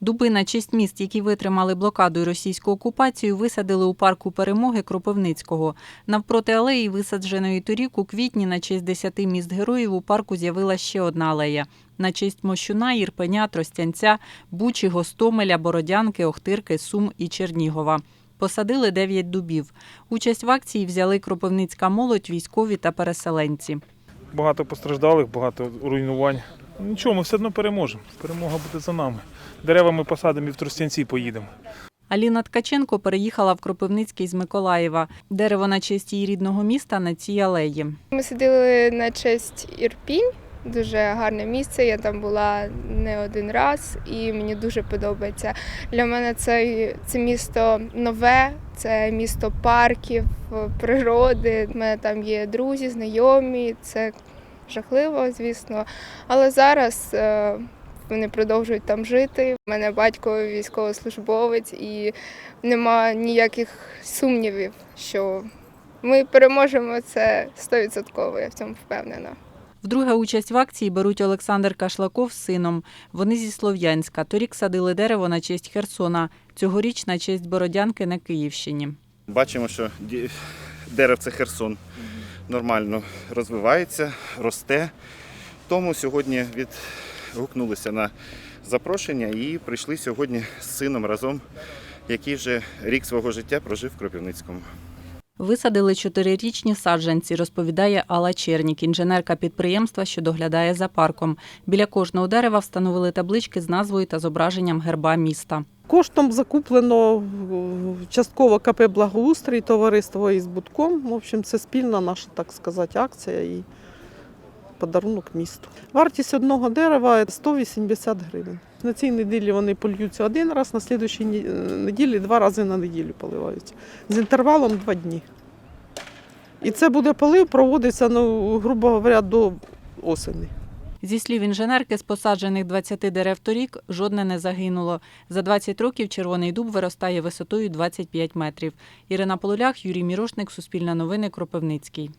Дуби на честь міст, які витримали блокаду і російську окупацію, висадили у парку перемоги Кропивницького. Навпроти алеї, висадженої торік у квітні на честь 10 міст героїв у парку з'явилася ще одна алея. На честь Мощуна, Ірпеня, Тростянця, Бучі, Гостомеля, Бородянки, Охтирки, Сум і Чернігова. Посадили 9 дубів. Участь в акції взяли кропивницька молодь, військові та переселенці. Багато постраждалих, багато руйнувань. Нічого, ми все одно переможемо. Перемога буде за нами. Дерева ми посадимо і в Тростянці поїдемо. Аліна Ткаченко переїхала в Кропивницький з Миколаєва. Дерево на честь її рідного міста на цій алеї. Ми сиділи на честь Ірпінь. Дуже гарне місце. Я там була не один раз, і мені дуже подобається. Для мене це, це місто нове, це місто парків, природи. У мене там є друзі, знайомі. Це жахливо, звісно. Але зараз е, вони продовжують там жити. У мене батько військовослужбовець, і нема ніяких сумнівів, що ми переможемо це 100%, я в цьому впевнена. Вдруге участь в акції беруть Олександр Кашлаков з сином. Вони зі Слов'янська. Торік садили дерево на честь Херсона, цьогоріч на честь Бородянки на Київщині. Бачимо, що ді- деревце Херсон нормально розвивається, росте. Тому сьогодні відгукнулися на запрошення і прийшли сьогодні з сином разом, який вже рік свого життя прожив в Кропивницькому. Висадили чотирирічні саджанці, розповідає Алла Чернік, інженерка підприємства, що доглядає за парком. Біля кожного дерева встановили таблички з назвою та зображенням герба міста. Коштом закуплено е, частково КП Благоустрій, товариство із Будком. В общем, це спільна наша, так сказати, акція і подарунок місту. Вартість одного дерева 180 гривень. На цій неділі вони польються один раз, на слідчій неділі два рази на неділю поливаються. З інтервалом два дні. І це буде полив, проводиться, ну, грубо говоря, до осені. Зі слів інженерки, з посаджених 20 дерев торік жодне не загинуло. За 20 років червоний дуб виростає висотою 25 метрів. Ірина Полулях, Юрій Мірошник, Суспільне новини, Кропивницький.